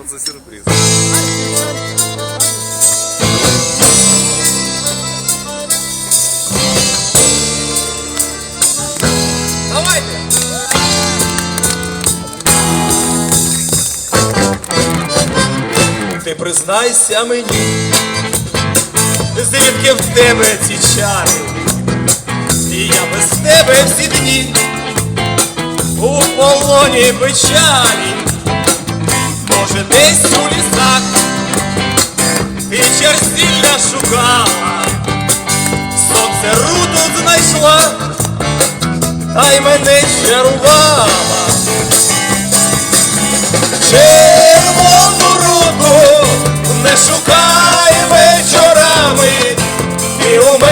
Оце сюрприз. Ти признайся мені, звідки в тебе ці чари, і я без тебе всі дні у полоні печалі, може десь у лісах ти черзілля шукала, сонце руту знайшла, та й мене чарувала. Червону руку не шукай вечорами, і у мене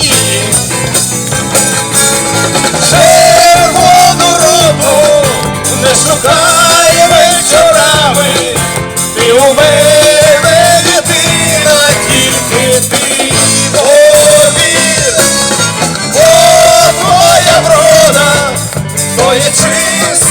presença.